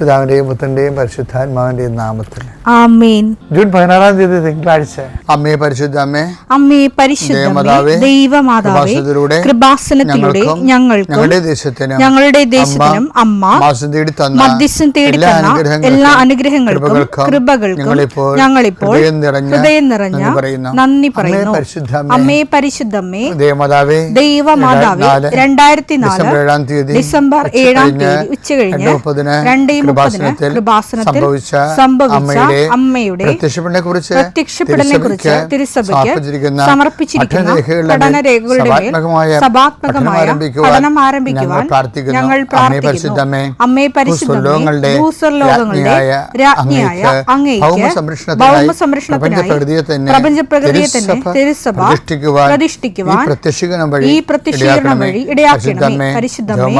പിതാവിന്റെയും പുത്രന്റെയും പരിശുദ്ധാത്മാവിന്റെയും നാമത്തിൽ. ആമേൻ. ജൂൺ പതിനാറാം തീയതി തിങ്കളാഴ്ച. അമ്മയെ പരിശുദ്ധ അമ്മേ അമ്മേ പരിശുദ്ധമേ ദൈവമാതാവേ കൃപാസനത്തിലൂടെ ഞങ്ങൾക്ക് ഞങ്ങളുടെ ദേശത്തിനും ഞങ്ങളുടെ ദേശത്തിനും അമ്മ മാസം തേടി തന്ന മധ്യസ്ഥം തേടി എല്ലാ തന്ന അനുഗ്രഹങ്ങൾക്കും, എല്ലാ അനുഗ്രഹങ്ങൾക്കും കൃപകൾക്കും ഞങ്ങളിപ്പോൾ ഹൃദയം നിറഞ്ഞ നന്ദി പറയുന്നു. അമ്മേ പരിശുദ്ധ അമ്മേ, ദൈവമാതാവേ പരിശുദ്ധമ്മേ ദേവമാതാവേ ദൈവമാതാവേ രണ്ടായിരത്തി നാല് ഡിസംബർ ഏഴാം തീയതി ഡിസംബർ ഉച്ച ഏഴാം കഴിഞ്ഞ് തീയതി ഉച്ച കഴിഞ്ഞ് രണ്ട് മുപ്പതിന് കൃപാസനത്തിൽ സംഭവിച്ച അമ്മയുടെ പ്രത്യക്ഷപ്പെടലിനെ കുറിച്ച് തിരുസഭയ്ക്ക് സമർപ്പിച്ചിരിക്കുന്ന പഠനരേഖകളുടെ സഭാത്മകമായ പഠനം ആരംഭിക്കുവാൻ ഞങ്ങൾ പ്രാർത്ഥിക്കുന്നു. അമ്മേ പരിശുദ്ധമേ, ഭൂസ്വർലോകങ്ങളുടെ രാജ്ഞിയായ അങ്ങേക്ക് ഭൗമ സംരക്ഷണത്തിനായി ഭൗമസംരക്ഷണത്തിനായി പ്രപഞ്ചപ്രകൃതിയെ തന്നെ തിരുസഭ പ്രതിഷ്ഠിക്കുവാൻ ഈ പ്രത്യക്ഷീകരണം വഴി ഇടയാക്കണമേ. പരിശുദ്ധമേ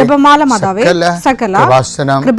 ജപമാല മാതാവേ സകല കൃപാസനം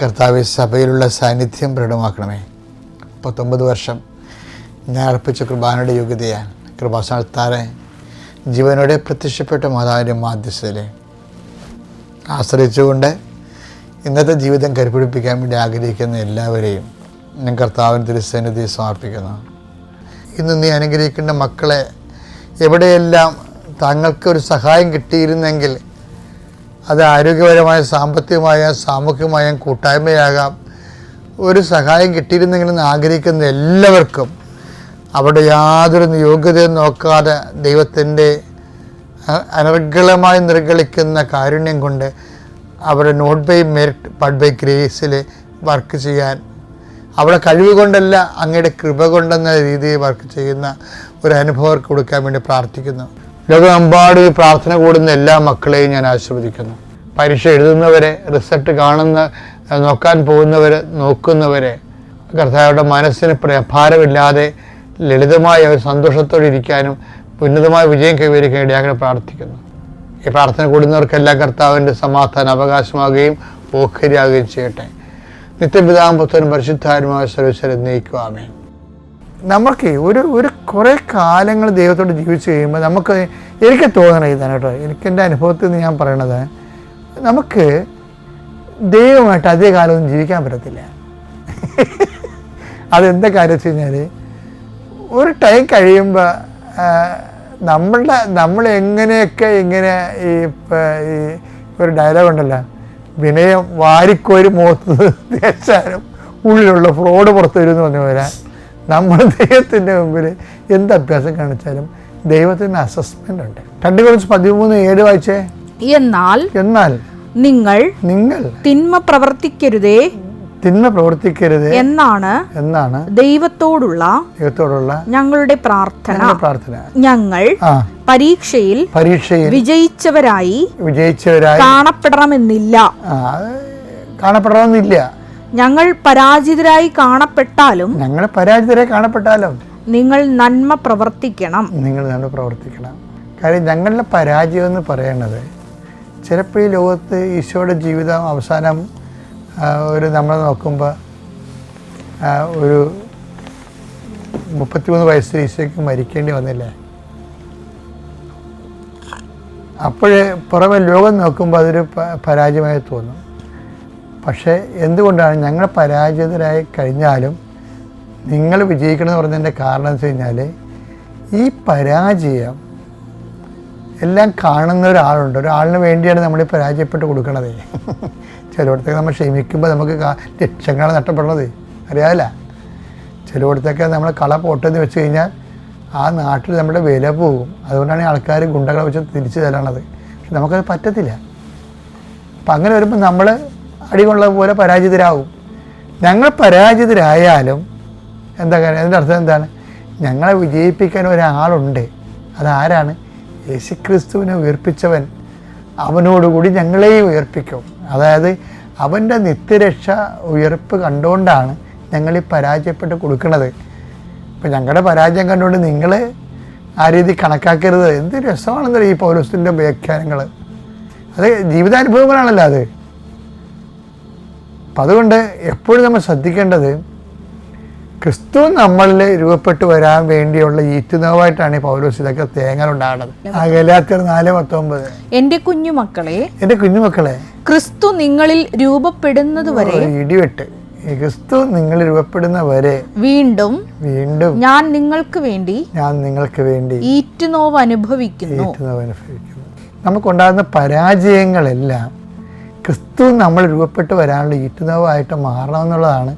കർത്താവെ സഭയിലുള്ള സാന്നിധ്യം പ്രകടമാക്കണമേ. പത്തൊമ്പത് വർഷം ഞാൻ അർപ്പിച്ച കൃപാനയുടെ യോഗ്യതയാൽ കൃപാസ്ഥാനത്താറെ ജീവനോടെ പ്രത്യക്ഷപ്പെട്ട മാതാവിന്റെ മാധ്യസ്ഥരെ ആശ്രയിച്ചുകൊണ്ട് ഇന്നത്തെ ജീവിതം കരുപിടിപ്പിക്കാൻ വേണ്ടി ആഗ്രഹിക്കുന്ന എല്ലാവരെയും ഞാൻ കർത്താവിന് തിരുസന്നിധി സമർപ്പിക്കുന്നു. ഇന്ന് നീ അനുഗ്രഹിക്കേണ്ട മക്കളെ എവിടെയെല്ലാം താങ്കൾക്ക് ഒരു സഹായം കിട്ടിയിരുന്നെങ്കിൽ അത് ആരോഗ്യപരമായ സാമ്പത്തികമായ സാമൂഹ്യമായ കൂട്ടായ്മയാകാം. ഒരു സഹായം കിട്ടിയിരുന്നെങ്കിൽ എന്ന് ആഗ്രഹിക്കുന്ന എല്ലാവർക്കും അവിടെ യാതൊരു യോഗ്യതയും നോക്കാതെ ദൈവത്തിന്റെ അനർഗളമായി നിർഗളിക്കുന്ന കാരുണ്യം കൊണ്ട് അവരുടെ not by merit but by ഗ്രേസിൽ work ചെയ്യാൻ. അവിടെ കഴിവ് കൊണ്ടല്ല അങ്ങയുടെ കൃപ കൊണ്ടെന്ന രീതിയിൽ വർക്ക് ചെയ്യുന്ന ഒരു അനുഭവം കൊടുക്കാൻ വേണ്ടി പ്രാർത്ഥിക്കുന്നു. ലോകമെമ്പാടും ഈ പ്രാർത്ഥന കൂടുന്ന എല്ലാ മക്കളെയും ഞാൻ ആശീർവദിക്കുന്നു. പരീക്ഷ എഴുതുന്നവരെ റിസൾട്ട് കാണുന്ന നോക്കാൻ പോകുന്നവരെ നോക്കുന്നവരെ കർത്താവരുടെ മനസ്സിന് പ്രഭാരമില്ലാതെ ലളിതമായി അവർ സന്തോഷത്തോടെ ഇരിക്കാനും ഉന്നതമായ വിജയം കൈവരിക്കാൻ ഇടയാക്കാൻ പ്രാർത്ഥിക്കുന്നു. ഈ പ്രാർത്ഥന കൂടുന്നവർക്കെല്ലാം കർത്താവിന്റെ സമാധാന അവകാശമാകുകയും ഓഹരിയാകുകയും ചെയ്യട്ടെ. നിത്യപിതാവും പുത്രനും പരിശുദ്ധാരുമായ സർവീശ്വരെ നയിക്കുവാമേ നമുക്ക് ഒരു ഒരു കുറേ കാലങ്ങൾ ദൈവത്തോട് ജീവിച്ച് കഴിയുമ്പോൾ നമുക്ക് എനിക്ക് തോന്നണം ഇതാണ് കേട്ടോ. എനിക്ക് എന്റെ അനുഭവത്തിൽ നിന്ന് ഞാൻ പറയണത് നമുക്ക് ദൈവമായിട്ട് അതേ കാലമൊന്നും ജീവിക്കാൻ പറ്റത്തില്ല. അതെന്താ കാര്യം വെച്ച് കഴിഞ്ഞാൽ ഒരു ടൈം കഴിയുമ്പോൾ നമ്മളുടെ നമ്മൾ എങ്ങനെയൊക്കെ ഇങ്ങനെ ഈ ഈ ഒരു ഡയലോഗ് ഉണ്ടല്ലോ. വിനയം വാരിക്കോരി മുഖത്ത് ദേശാരം ഉള്ളിലുള്ള ഫ്രോഡ് പുറത്തു വരും എന്ന് പറഞ്ഞ പോലെ. നമ്മൾ ദൈവത്തിന്റെ മുമ്പിൽ എന്ത് അഭ്യാസം കാണിച്ചാലും ദൈവത്തിന് അസസ്മെന്റ് ഉണ്ട്. രണ്ട് കുറച്ച് പതിമൂന്ന് ഏഴ് വായിച്ചേ? എന്നാൽ എന്നാൽ നിങ്ങൾ നിങ്ങൾ തിന്മ പ്രവർത്തിക്കരുതേ. തിന്മ പ്രവർത്തിക്കരുത് എന്നാണ് എന്നാണ് ദൈവത്തോടുള്ള ദൈവത്തോടുള്ള ഞങ്ങളുടെ പ്രാർത്ഥന. പ്രാർത്ഥന. ഞങ്ങൾ പരീക്ഷയിൽ പരീക്ഷയിൽ വിജയിച്ചവരായി വിജയിച്ചവരായി കാണപ്പെടണമെന്നില്ല. കാണപ്പെടണമെന്നില്ല. ഞങ്ങൾ പരാജിതരായി കാണപ്പെട്ടാലും ഞങ്ങൾ പരാജിതരായി കാണപ്പെട്ടാലും? നിങ്ങൾ നന്മ പ്രവർത്തിക്കണം. നിങ്ങൾ നന്മ പ്രവർത്തിക്കണം. കാര്യം ഞങ്ങളുടെ പരാജയം എന്ന് പറയുന്നത് ചിലപ്പോൾ ഈ ലോകത്ത് ഈശോയുടെ ജീവിതം അവസാനം ഒരു നമ്മൾ നോക്കുമ്പോൾ ഒരു മുപ്പത്തിമൂന്ന് വയസ്സിൽ ഈശോയ്ക്ക് മരിക്കേണ്ടി വന്നില്ലേ? അപ്പോഴേ പുറമെ ലോകം നോക്കുമ്പോൾ അതൊരു പരാജയമായി തോന്നും. പക്ഷേ എന്തുകൊണ്ടാണ് ഞങ്ങൾ പരാജിതരായി കഴിഞ്ഞാലും നിങ്ങൾ വിജയിക്കണമെന്ന് പറഞ്ഞതിന്റെ കാരണം എന്ന് വെച്ച് കഴിഞ്ഞാൽ ഈ പരാജയം എല്ലാം കാണുന്ന ഒരാളുണ്ട്. ഒരാളിന് വേണ്ടിയാണ് നമ്മൾ പരാജയപ്പെട്ട് കൊടുക്കണത്. ചിലയിടത്തൊക്കെ നമ്മൾ ക്ഷമിക്കുമ്പോൾ നമുക്ക് ലക്ഷങ്ങളാണ് നഷ്ടപ്പെടുന്നത്. അറിയാമല്ല ചിലയിടത്തൊക്കെ നമ്മൾ കള പോട്ടെന്ന് വെച്ച് കഴിഞ്ഞാൽ ആ നാട്ടിൽ നമ്മുടെ വില പോകും. അതുകൊണ്ടാണ് ആൾക്കാർ ഗുണ്ടകളെ വെച്ച് തിരിച്ചു തരണത്. പക്ഷെ നമുക്കത് പറ്റത്തില്ല. അപ്പം അങ്ങനെ വരുമ്പോൾ നമ്മൾ അടികൊള്ള പോലെ പരാജിതരാകും. ഞങ്ങൾ പരാജിതരായാലും എന്താ കാര്യം? അർത്ഥം എന്താണ്? ഞങ്ങളെ വിജയിപ്പിക്കാൻ ഒരാളുണ്ട്. അതാരാണ്? യേശുക്രിസ്തുവിനെ ഉയർപ്പിച്ചവൻ. അവനോടുകൂടി ഞങ്ങളെയും ഉയർപ്പിക്കും. അതായത് അവന്റെ നിത്യരക്ഷ ഉയർപ്പ് കണ്ടുകൊണ്ടാണ് ഞങ്ങൾ ഈ പരാജയപ്പെട്ട് കൊടുക്കുന്നത്. ഇപ്പം ഞങ്ങളുടെ പരാജയം കണ്ടുകൊണ്ട് നിങ്ങൾ ആ രീതി കണക്കാക്കരുത്. എന്ത് രസമാണെന്നറിയാം ഈ പൗരസ്തിന്റെ വ്യാഖ്യാനങ്ങൾ അത് ജീവിതാനുഭവങ്ങളാണല്ലോ അത്. അപ്പം അതുകൊണ്ട് എപ്പോഴും നമ്മൾ ശ്രദ്ധിക്കേണ്ടത് ക്രിസ്തു നമ്മളിൽ രൂപപ്പെട്ടു വരാൻ വേണ്ടിയുള്ള ഈറ്റുനവായിട്ടാണ് ഈ പൗലോസ് ഇതൊക്കെ തേങ്ങൽ ഉണ്ടാകുന്നത് ആ ഗലാത്തിയർ നാല് പത്തൊമ്പത്. എന്റെ കുഞ്ഞുമക്കളെ എന്റെ കുഞ്ഞുമക്കളെ. ക്രിസ്തു നിങ്ങളിൽ രൂപപ്പെടുന്നത് വരെ ഇടിവെട്ട്. ക്രിസ്തു നിങ്ങൾ രൂപപ്പെടുന്ന വരെ വീണ്ടും വീണ്ടും ഞാൻ നിങ്ങൾക്ക് വേണ്ടി ഞാൻ നിങ്ങൾക്ക് വേണ്ടി ഈറ്റുനോവ് അനുഭവിക്കുന്നു. ഈറ്റുനോവ് അനുഭവിക്കുന്നു. നമുക്കുണ്ടാകുന്ന പരാജയങ്ങളെല്ലാം ക്രിസ്തു നമ്മൾ രൂപപ്പെട്ട് വരാനുള്ള ഈറ്റുനവായിട്ട് മാറണമെന്നുള്ളതാണ്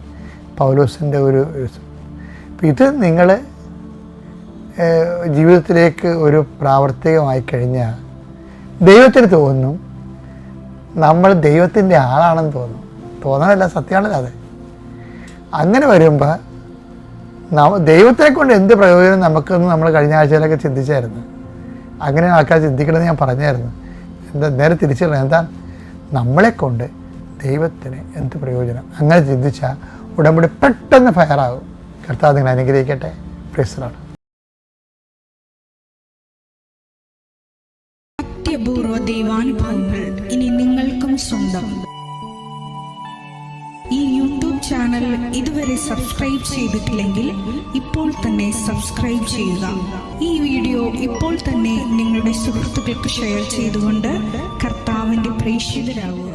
പൗലോസിന്റെ ഒരു അപ്പം ഇത് നിങ്ങൾ ജീവിതത്തിലേക്ക് ഒരു പ്രാവർത്തികമായി കഴിഞ്ഞാൽ ദൈവത്തിന് തോന്നും നമ്മൾ ദൈവത്തിന്റെ ആളാണെന്ന് തോന്നും തോന്നണമല്ല സത്യമാണല്ലോ അത്. അങ്ങനെ വരുമ്പോൾ ദൈവത്തെ കൊണ്ട് എന്ത് പ്രയോജനം നമുക്കെന്ന് നമ്മൾ കഴിഞ്ഞ ആഴ്ചയിലൊക്കെ ചിന്തിച്ചായിരുന്നു. അങ്ങനെ ആൾക്കാർ ചിന്തിക്കണമെന്ന് ഞാൻ പറഞ്ഞായിരുന്നു. എന്താ നേരെ തിരിച്ചറിയണം. എന്താ നമ്മളെ കൊണ്ട് ദൈവത്തിന് എന്ത് പ്രയോജനം? അങ്ങനെ ചിന്തിച്ചാൽ ഉടമ്പടി പെട്ടെന്ന് ഫയറാകും. കർത്താവ് നിങ്ങൾ അനുഗ്രഹിക്കട്ടെ. പ്രശ്നമാണ് അത്യപൂർവ ദൈവാനുഭവങ്ങൾ ഇനി നിങ്ങൾക്കും സ്വന്തം. ഈ യൂട്യൂബ് ചാനൽ ഇതുവരെ സബ്സ്ക്രൈബ് ചെയ്തിട്ടില്ലെങ്കിൽ ഇപ്പോൾ തന്നെ സബ്സ്ക്രൈബ് ചെയ്യുക. ഈ വീഡിയോ ഇപ്പോൾ തന്നെ നിങ്ങളുടെ സുഹൃത്തുക്കൾക്ക് ഷെയർ ചെയ്തുകൊണ്ട് കർത്താവിന്റെ പ്രേക്ഷിതരാകുക